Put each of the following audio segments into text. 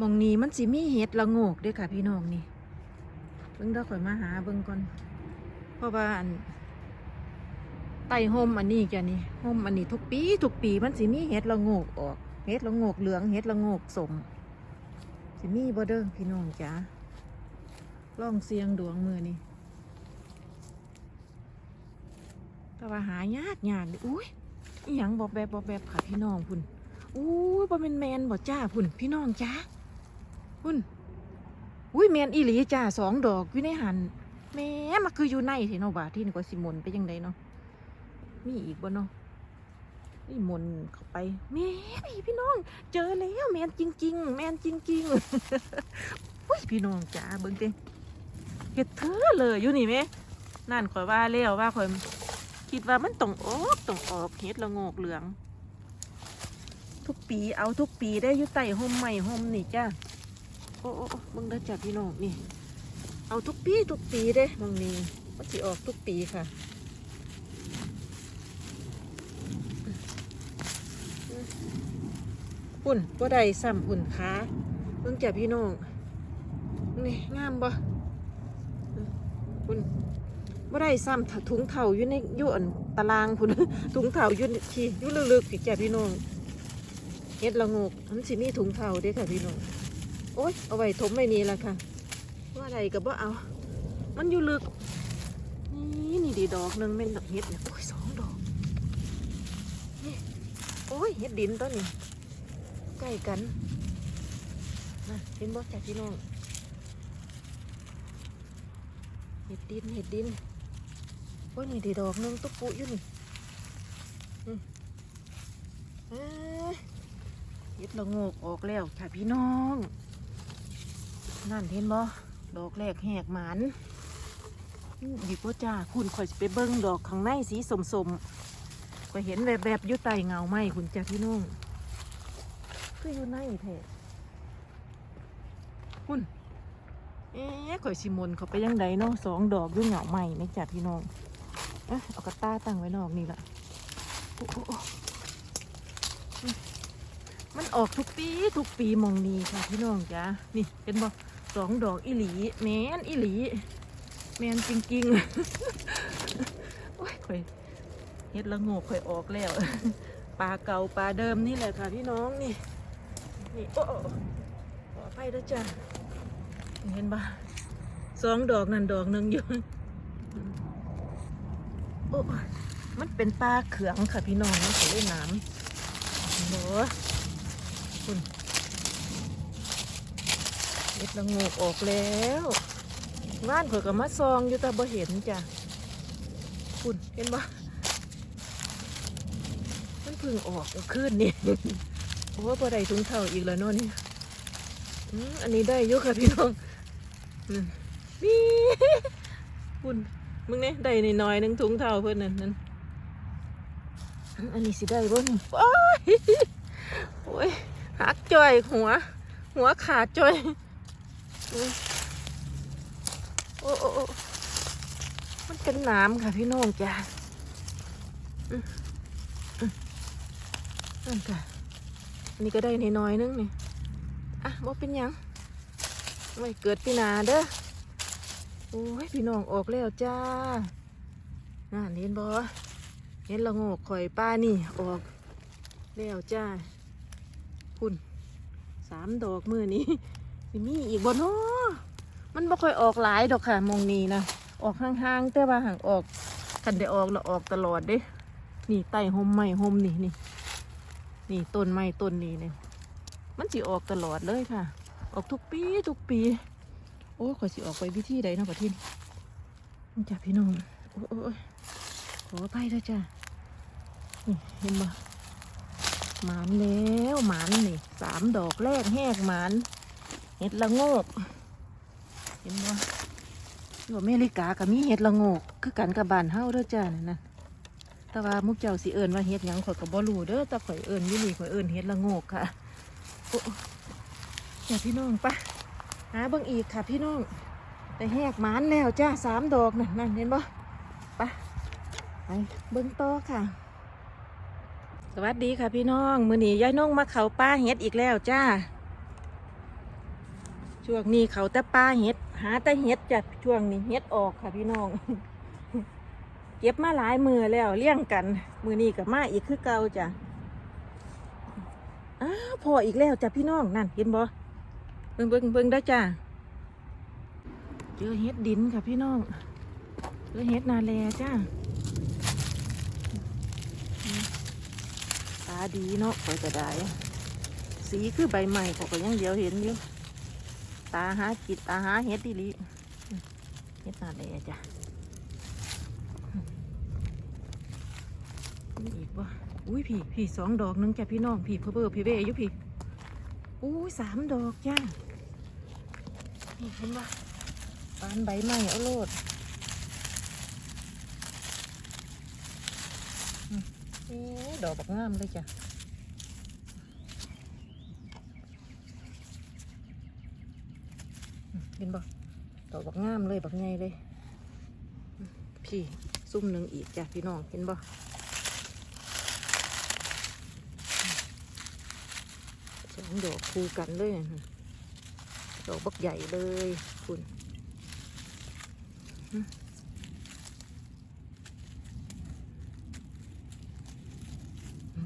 มองนี้มันสิมีเห็ดละโงกเด้วยค่ะพี่น้องนี่เบิ่งเด้อข่อยมาหาเบิ่งก่อน เพราะว่าอันไต่ห่มอันนี้จ้ะนี่ห่มอันนี้ทุกปีทุกปีมันสิมีเห็ดละโงกออกเห็ดละโงกเหลืองเห็ดละโงกสมสิมีบ่เด้อพี่น้องจ้าล่องเสียงดวงมือนี่แต่ว่าหายากยากอุ้ยอีหยังบอบแบบบอบแบบค่ะพี่น้องพุ่นอุ้ยบ่เป็นแมนบ่จ้าพุ่นพี่น้องจ้า พุ่นอุ้ยแมนอีหลีจ้าสองดอกอยู่ในหันแม่มาคืออยู่ในเถเนาะบาทที่นี่ก็สิมนไปยังไงเนาะมีอีกบ่เนาะนี่มนเข้าไปแม่พี่น้อง เจอแล้วแมนจริง ๆ แมนจริงๆอุ้ยพี่น้องจ๋าเบิ่งเด้เฮ็ดเธอเลยอยู่นี่แม่นั่นข่อยว่าแล้วว่าข่อยคิดว่ามันต้องออกต้องออกเฮ็ดละโงกเหลือง ทุกปีเอาทุกปีได้อยู่ใต้ห่มใหม่ห่มนี่จ้า อ้โอ้โอ้เบิ่งเด้จ้าพี่น้องนี่ เอาทุกปีทุกปีเด้บางนี้มันสิออกทุกปีค่ะหุ่นบ่ได้ซ้ำหุ่นขาเพิ่งจับพี่น้องนี่งามบ่หุ่นบ่ได้ซ้ำถุงเข่าอยู่ในอยู่อนตารางพุ่นถุงเข่าอยู่ที่ยู่ลึกๆพี่จับพี่น้องเฮ็ดละงกมันสิมีถุงเข่าเด้ค่ะพี่น้อง โอ๊ยเอาไว้ถมไว้นี่ละค่ะ ว่าอะไรก็บ่เอา มันอยู่ลึก นี่นี่ดีดอกหนึ่งแม่นดอกเฮ็ดเนี่ยโอ้ยสองดอกนี่โอ้ยเฮ็ดดินต้นนี้ใกล้กันนะเห็นบ่จากพี่น้องเห็ดดินเห็ดดินโอ้ยนี่ดีดอกหนึ่งตุ๊กปุอยู่นี่เห็ดละโงกออกแล้วค่ะพี่น้อง นั่นเห็นบ่ดอกแรกแหกหมันดีกว่าจ้าคุณคอยไปเบิ้งดอกข้างในสีสมสมก็เห็นแบบแบบยู่ใต้เงาไม้คุณจ้าพี่น้องคืออยู่ในแท้คุณเอ๊ะข่อยสิมนเขาไปยังไดเนาะสองดอกด้วยเหงาใหม่ไหม่จัดพี่น้องเอะเอากระต้าตั้งไว้นอกนี่ละมันออกทุกปีทุกปีมองนี้ค่ะพี่น้องจ้านี่เป็นบ่ สองดอกอีหลีแมนอีหลี แมนจริงๆโอ้ยข่อยเฮ็ดละงกข่อยออกแล้วปลาเก่าปลาเดิมนี่แหละค่ะพี่น้องนี่นี่โอ้โอ้ขออภัยด้วยจ้ะเห็นปะสองดอกนั่นดอกหนึ่งอยู่โอ้มันเป็นปลาเขืองค่ะพี่น้องมันเขาเล่นน้ำโหคุณ เล็ดละงกออกแล้วว่านข่อยก็มาซองอยู่แต่บ่เห็นจ้ะคุณเห็นปะมันพึ่งออกขึ้นนี่โอ้พอได้ถุงเท้าอีกแล้วเนาะนี่อันนี้ได้ยุค่ะพี่น้องนี่คุณมึงเนี่ยได้นน้อยๆหนึงถุงเท้าเพื่อนนั่นนั่นอันนี้สิได้บ่นี่โอ้ยโอ้ยหักจ่อยหัว หัวขาดจ่อย โอ้โอ้มันเป็นน้ำค่ะพี่น้องจ้านั่นค่ะอันนี้ก็ได้น้อยๆนึงนี่อะบ่เป็นยังไว้เกิดปีนาเด้อโอ้ยพี่น้องออกแล้วจ้าน่าเห็นบ่เห็นละโงกข่อยป้านี่ออกแล้วจ้าคุณสามดอกมือนี้ สิมีอีกบ่เนาะมันบ่ค่อยออกหลายดอกค่ะมองนี้นะออกห่างๆแต่ว่าห่างออกกันได้ออกแล้วออกตลอดเด้นี่ไต่ห่มใหม่ห่มนี่นี่นี่ต้นไม้ต้นนี้เนี่ยมันสิออกตลอดเลยค่ะ ออกทุกปีทุกปี โอ้ยขอยสิออกไปวิธีใดเนาะประทินจ้ะพี่น้องโอ้ยโอ้ยขออภัยด้วยจ้ะนี่เห็นบ่หมานแล้วหมานนี่สามดอกแรกแหกหมาน เห็ดละโงก เห็นบ่อยู่อเมริกากับมีเห็ดละโงก คือกันกับบ้านเฮาเด้อจ้านั่นนะแต่ว่ามุกเจ้าสิเอิญว่าเฮ็ดหยังข่อยก็บ่รู้เด้อแต่ข่อยเอิญอยู่นี่ข่อยเอิญเฮ็ดละโงกค่ะโอ้อย่าพี่น้องปะหาเบิ่งอีกค่ะพี่น้องแต่แหกหมานแล้วจ้าสามดอกนั่นนั่นเห็นบ่ไปไปเบิ่งต่อค่ะ สวัสดีค่ะพี่น้อง มื้อนี้ยายน้องมาเขาป้าเฮ็ดอีกแล้วจ้า ช่วงนี้เขาแต่ปลาเห็ด หาแต่เห็ดจะช่วงนี้เห็ดออกค่ะพี่น้อง เก็บมาหลายมือแล้วเลี้ยงกัน มือนี้กับมาอีกคือเก่าจ้ะอ้าพออีกแล้วจ้ะพี่น้องนั่นเห็นบ่เบิ่งเบิ่งเบิ่งได้จ้ะเจอเห็ดดินค่ะพี่น้องเจอเห็ดนาแลจ้าตาดีเนาะคอยกระไดสีคือใบใหม่ขาก็ยังเดียวเห็นอยู่ ตาหากิดตาหาเห็ดดีลีเห็ดนาแลจ้ะอีกบ่อุ้ยพี่พี่สองดอกหนึงจ้ะพี่น้องพี่เพอเบอพี่เบอยู่พี่อุ้ยสามดอกจ้านี่เห็นบ่ปานใบใหม่เอาโลดอือดอกบักงามเลยจ้ะอืม เห็นบ่ดอกบักงามเลยบักใหญ่เลย พี่ซุ่มหนึ่งอีกจ้ะพี่น้องเห็นบ่สองดอกคู่กันเลยดอกบักใหญ่เลยคุณ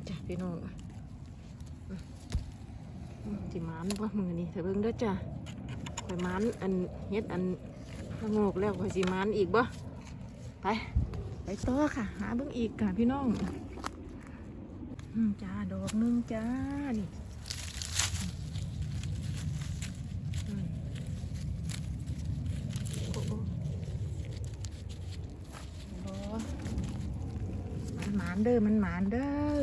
จ้ะพี่น้องอืมอืมสิหมานบ่มือนี่เถอเบิ่งเด้จ้ะ อยมานอันเฮ็ดอันละโงกแล้วข่อยสิหมานอีกบ่ไป ไปต่อค่ะ หาเบิ่งอีกค่ะพี่น้องจ้าดอกหนึงจ้านี่บ่มันหมานเด้อมันหมานเด้อ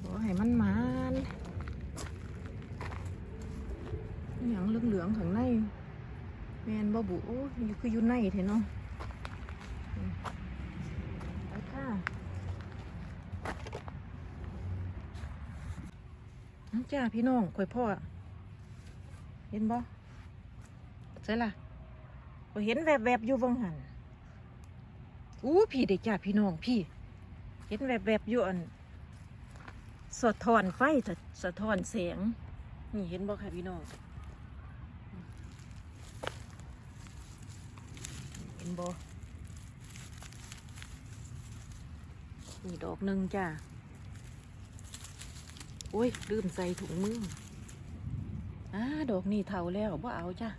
ขอให้มันหมานอหย่างเหลืองๆข้างใน แมนบ่บุโอ้ยอยู่ คืออยู่ในเถอะเนาะอืมไปค่ะน้ำจ้าพี่น้องข่อยพ่อ เห็นบ่ใช่ล่ะบ่เห็นแวบๆอยู่วังหันอู้พี่เด็กจ้าพี่น้องพี่ เห็นแวบๆอยู่อันสะท้อนไฟสะสะท้อนแสงนี่เห็นบ่ค่ะพี่น้อง เห็ นบ่นี่ดอกหนึ่งจ้าโอ้ยลืมใส่ถุงมืออ่าดอกนี่เท่าแล้วบ่เอาจ้ะ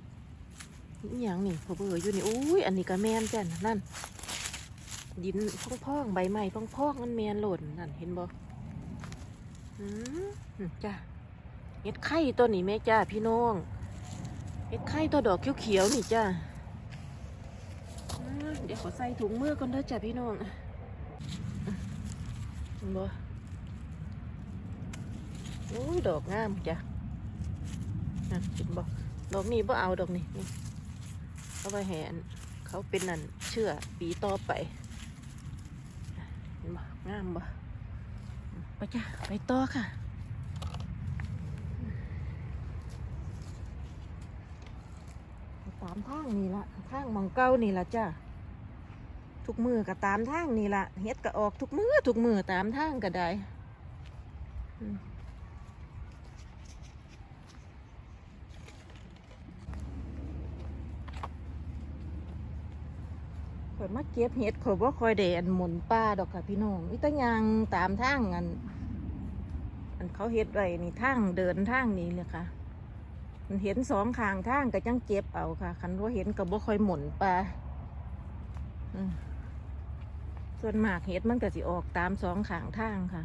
อย่างนี่พอเบื่ออยู่นี่อุ้ยอันนี้ก็แมนจ้ะนั่นดินพ่องๆใบไม้พ่องๆมันแมนหล่นนั่นเห็นบ่อืมจ้ะเห็ดไข่ตัวนี้แม่จ้าพี่น้องเห็ดไข่ตัวดอกเขียวๆนี่จ้า เดี๋ยวขอใส่ถุงมือก่อนเด้อจ้ะพี่น้องบ่โอ้ยดอกงามจ้ะนั่นเห็นบอกดอกนี้บ่เอาดอกนี้เอาไปแหนเขาเป็นนั่นเชื่อปีต่อไปบ่งามบ่ไปจ้ะไปต่อค่ะตามทางนี่ละทางมองเก้านี่ละจ้ะ ทุกมือก็ตามทางนี่ละเฮ็ดก็ออกทุกมือทุกมือตามทางก็ได้ข่อยมาเก็บเห็ดข่อยว่าคอยเดอันหมุนป่าดอกค่ะพี่น้องนี่ตั้งยางตามทางอัน อันเขาเห็ดไว้นี่ทางเดินทางนี้เลยค่ะ มันเห็นสองข้างทางก็จังเก็บเอาค่ะ คันว่าเห็นก็บ่าคอยหมุนป่าอืม ส่วนหมากเห็ดมันก็สิออกตามสองขางทางค่ะ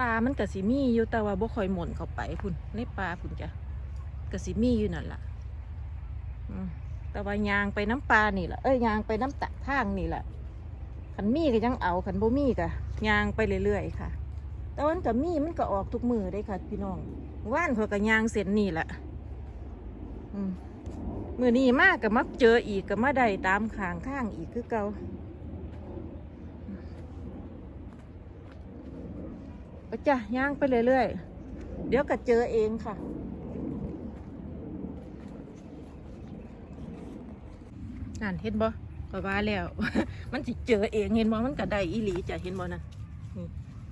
ปลามันกะสิมีอยู่แต่ว่าบ่ค่อยหมุนเข้าไปพุ่นในปลาพุ่นจ้ะกะสิมีอยู่นั่นล่ะแต่ว่ายางไปน้ำปลานี่ล่ะเอ้ยยางไปน้ำตะทางนี่ล่ะขันมีก็ยังเอาขันบ่มีก็ยางไปเรื่อยๆค่ะ แต่วันกับมีมันก็ออกทุกมือได้ค่ะ พี่น้องว่านเขาก็ยางเส้นนี่ล่ะอืม มือนี้มากกับมักเจออีกกับมาได้ตามขางข้างอีกคือเก่าไปจ้ะย่างไปเรื่อยๆ เดี๋ยวก็เจอเองค่ะ นั่นเห็นบ่ก็ว่าแล้ว มันสิเจอเองเห็นบ่มันก็ได้อีหลีจ้ะเห็นบ่นั่นนี่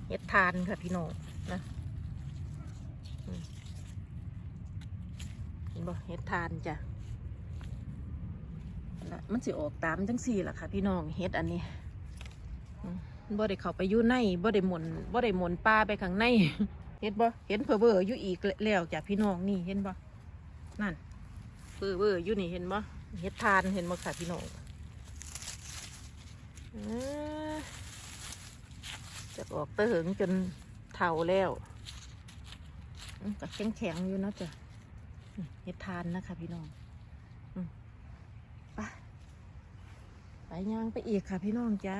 เห็ดทานค่ะพี่น้องนะเห็นบ่เห็ดทานจ้ะ มันสิออกตามจังสี่ล่ะค่ะ พี่น้องเห็ดอันนี้บ่ได้เข้าไปอยู่ในบ่ได้หมุนบ่ได้หมุนปลาไปข้างในเห็นบ่เห็นเพอเบอร์อยู่อีกแล้วจ้ะพี่น้องนี่เห็นบ่นั่นเพอเบอร์อยู่นี่เห็นบ่เห็ดทานเห็นบ่ค่ะพี่น้องอจะออกเตะเหิงจนเท่าแล้วก็แข็งแข็งๆอยู่เนาะจ้ะเห็ดทานนะคะพี่น้องอืมไปไป ย่างไปอีกค่ะพี่น้องจ้า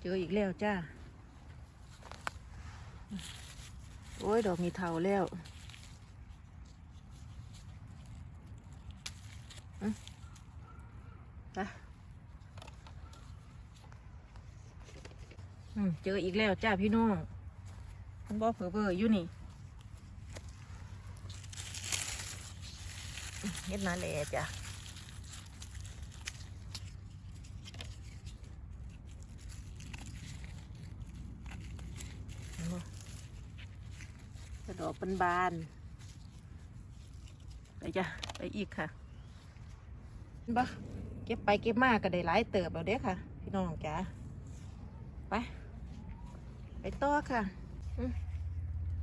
เจออีกแล้วจ้าโอ้ย ดอกมีเทาแล้วอไปเจออีกแล้วจ้าพี่น้องมันบอกเผลอเบอร์อยู่นี่เฮ็ดนาแหล่จ้ะเห็นบ่ กระดอกเป็นบานๆไปจ้ะไปอีกค่ะเห็นปะเก็บไปเก็บมาก็ได้หลายเติบแล้วเด้อค่ะ พี่น้องจ๋าไป ไปต่อค่ะอืม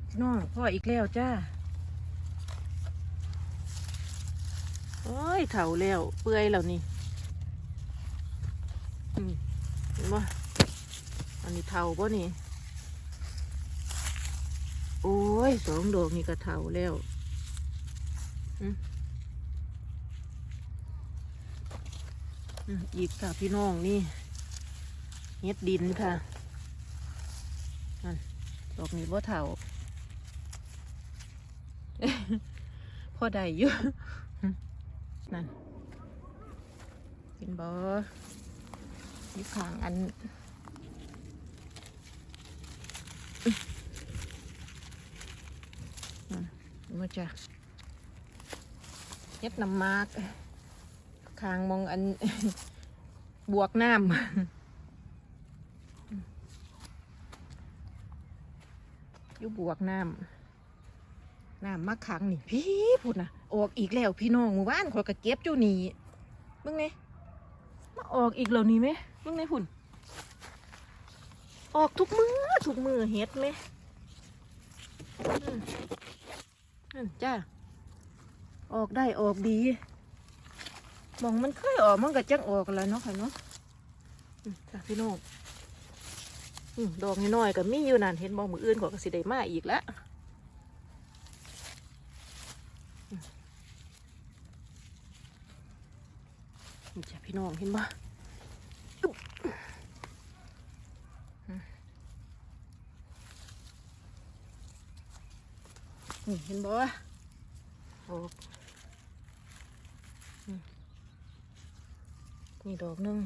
พี่น้องพ่ออีกแล้วจ้าโอ้ยเถาแล้วเปื่อยแล้วนี่อืมเห็นปะอันนี้เถาป่ะนี่ โอ้ยสองดอกนี่ก็เท่าแล้วอีกค่ะพี่น้องนี่เฮ็ดดินค่ะนั่นดอกนี้ว่าเท่าพอได้อยู่นั่นกินบ่อยู่ขางอัน มาจ้ะเฮ็ดน้ำมากคางมองอันบวกน้ำอยู่บวกน้ำน้ำมาขังนี่ พี่พูดนะออกอีกแล้วพี่น้องหมู่บ้านขอยกระเก็บอยู่นี่มึงไงมาออกอีกแล้วนี่ไหมมึงไงพุ่น ออกทุกมือทุกมือเฮ็ดไหม จ้า ออกได้ออกดี มองมันเคยออกมันก็จังออกแล้วเนาะค่ะเนาะจ้าพี่น้องดอกน้อยๆก็มีอยู่นั่นเห็นมองมืออื่นก็สิได้มาอีกแล้วจ้าพี่น้องเห็นบ่อึ๊บอืม นี่เห็นบ่ออกอืมนี่ดอกนึง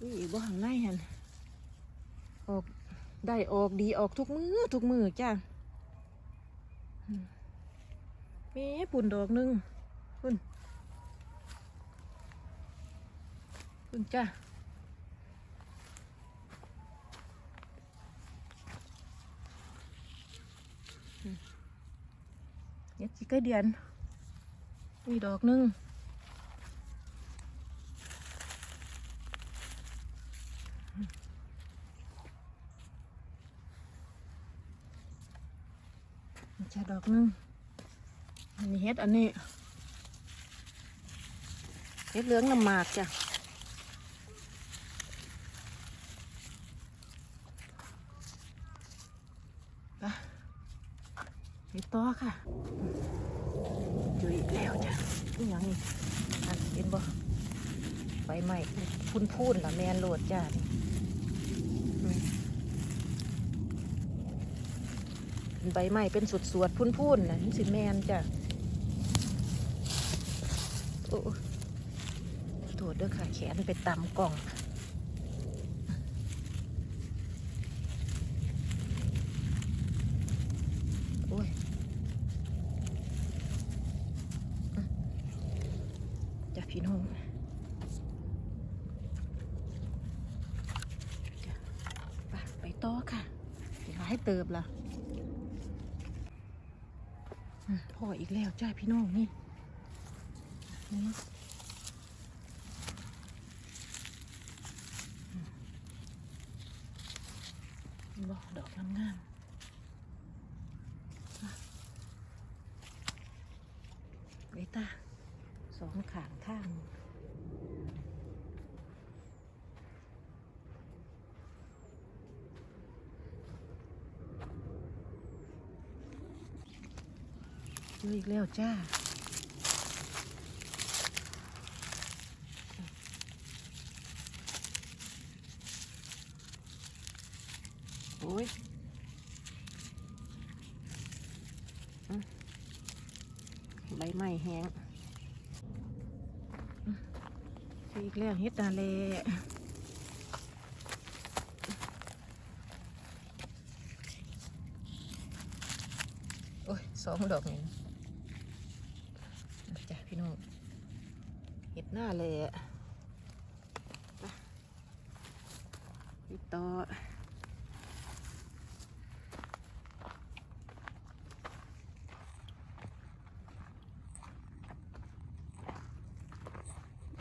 อุ้ยบ่ข้างในหันออกได้ออกดีออกทุกมือทุกมือจ้าอืมแม่ปุ่นดอกหนึงปุ่นปุ่นจ้า เดี๋ยวจีกล้เดือนมีดอกหนึงนี่จะดอกหนึงอันนี้เฮ็ดอันนี้เฮ็ดเหลืองน้ำหมากจ้ะไปต่อค่ะ แล้วจ้ะนี่ยังนี่อันเห็นบ่ใบใหม่พุ่นพุ่นละแมนโหลดจ้าใบใหม่เป็นสุดสวดพุ่นพุ่นนะนี่สิแมนจ้ะโอ้โทษเด้อค่ะแขนไปตำกล่อง โอ้ย จ้ะ พี่น้องไปต่อค่ะหลายเติบละพ่ออีกแล้วจ้าพี่น้องนี่นี่บอกดอกงามๆมาเวตา สองขางข้างเจออีกแล้วจ้า โอ้ยอืมใบไม้แห้งอืมเจ อีกแล้วเฮ็ดนาเลโอ้ยสองดอกนี่จ้ะพี่น้องเห็ดหน้าเลยอะไปต่อ